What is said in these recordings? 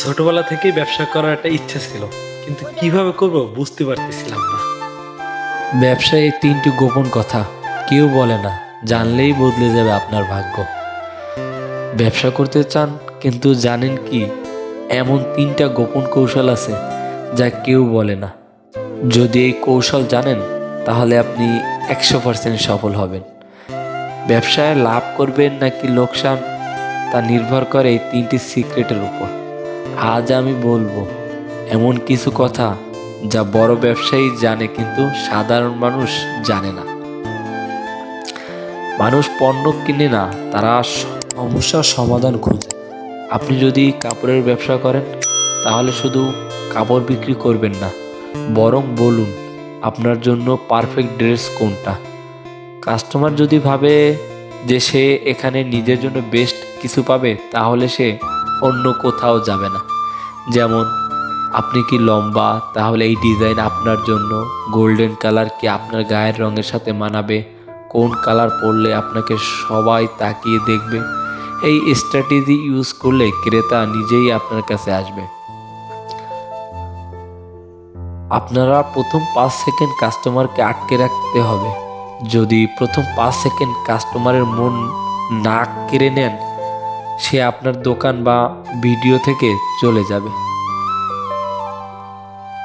ছোটবেলা থেকেই ব্যবসা করার একটা ইচ্ছা ছিল, কিন্তু কীভাবে করব বুঝতে পারতেছিলাম না। ব্যবসায় এই তিনটি গোপন কথা, কেউ বলে না, জানলেই বদলে যাবে আপনার ভাগ্য। ব্যবসা করতে চান, কিন্তু জানেন কি, এমন তিনটা গোপন কৌশল আছে যা কেউ বলে না। যদি এই কৌশল জানেন, তাহলে আপনি একশো পার্সেন্ট সফল হবেন। ব্যবসায় লাভ করবেন নাকি লোকসান, তা নির্ভর করে এই তিনটি সিক্রেটের উপর। আজ আমি বলব, এমন কিছু কথা যা বড় ব্যবসায়ী জানে কিন্তু সাধারণ মানুষ জানে না। মানুষ পণ্য কিনে না, তারা সমস্যার সমাধান খোঁজে। আপনি যদি কাপড়ের ব্যবসা করেন, তাহলে শুধু কাপড় বিক্রি করবেন না, বরং বলুন আপনার জন্য পারফেক্ট ড্রেস কোনটা। কাস্টমার যদি ভাবে যে সে এখানে নিজের জন্য বেস্ট কিছু পাবে, তাহলে সে অন্য কোথাও যাবে না। যেমন, আপনি কি লম্বা? তাহলে এই ডিজাইন আপনার জন্য। গোল্ডেন কালার কি আপনার গায়ের রঙের সাথে মানাবে? কোন কালার পরলে আপনাকে সবাই তাকিয়ে দেখবে? এই স্ট্র্যাটেজি ইউজ করলে ক্রেতা নিজেই আপনার কাছে আসবে। আপনারা প্রথম পাঁচ সেকেন্ড কাস্টমারকে আটকে রাখতে হবে। যদি প্রথম পাঁচ সেকেন্ড কাস্টমারের মন না কেড়ে নেন সে আপনার দোকান বা ভিডিও থেকে চলে যাবে।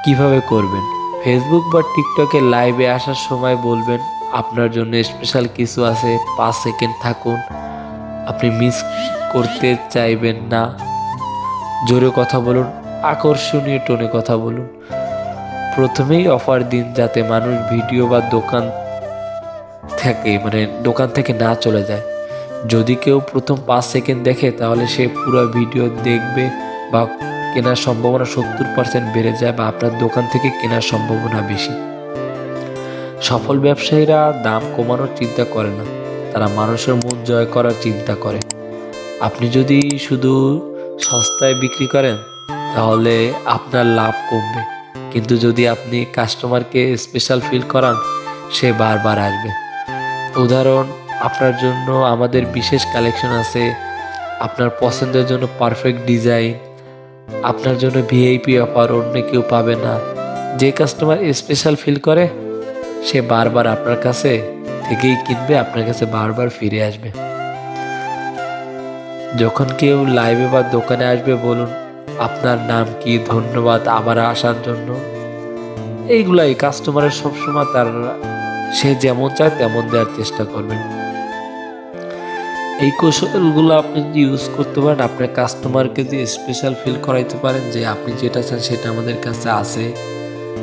কীভাবে করবেন? ফেসবুক বা টিকটকে লাইভে আসার সময় বলবেন, আপনার জন্য স্পেশাল কিছু আছে, পাঁচ সেকেন্ড থাকুন। আপনি মিস করতে চাইবেন না। জোরে কথা বলুন, আকর্ষণীয় টোনে কথা বলুন। প্রথমেই অফার দিন যাতে মানুষ ভিডিও বা দোকান থেকে মানে দোকান থেকে না চলে যায়। যদি কেউ প্রথম পাঁচ সেকেন্ড দেখে, তাহলে সে পুরো ভিডিও দেখবে বা কেনার সম্ভাবনা সত্তর পার্সেন্ট বেড়ে যায় বা আপনার দোকান থেকে কেনার সম্ভাবনা বেশি। সফল ব্যবসায়ীরা দাম কমানোর চিন্তা করে না। তারা মানুষের মন জয় করার চিন্তা করে। আপনি যদি শুধু সস্তায় বিক্রি করেন, তাহলে আপনার লাভ কমবে। কিন্তু যদি আপনি কাস্টমারকে স্পেশাল ফিল করান, সে বারবার আসবে। উদাহরণ আপনার জন্য আমাদের বিশেষ কালেকশন আছে। আপনার পছন্দের জন্য পারফেক্ট ডিজাইন আপনার জন্য ভিআইপি অফার অন্য কেউ পাবে না। যে কাস্টমার স্পেশাল ফিল করে, সে বারবার আপনার কাছে থেকেই কিনবে, আপনার কাছে বারবার ফিরে আসবে। যখন কেউ লাইভে বা দোকানে আসবে, বলুন, আপনার নাম কি? ধন্যবাদ আবার আসার জন্য। এইগুলাই কাস্টমারের সবসময় তার, সে যেমন চায় তেমন দেওয়ার চেষ্টা করবেন। এই কৌশলগুলো আপনি যদি ইউজ করতে পারেন, আপনার কাস্টমারকে যদি স্পেশাল ফিল করাইতে পারেন যে আপনি যেটা চান সেটা আমাদের কাছে আছে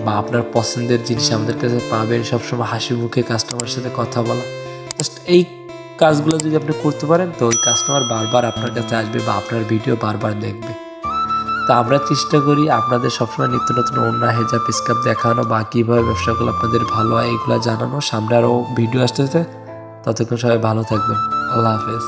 বা আপনার পছন্দের জিনিস আমাদের কাছে পাবেন, সবসময় হাসি মুখে কাস্টমারের সাথে কথা বলা। জাস্ট এই কাজগুলো যদি আপনি করতে পারেন, তো ওই কাস্টমার বারবার আপনার কাছে আসবে বা আপনার ভিডিও বারবার দেখবে। তো আমরা চেষ্টা করি আপনাদের সবসময় নিত্য নতুন অন্য হেজাব স্কাপ দেখানো বা কীভাবে ব্যবসাগুলো আপনাদের ভালো হয় এইগুলো জানানো। সামনে আরও ভিডিও আসতেছে। ততক্ষণ সবাই ভালো থাকবেন। আল্লাহ হাফেজ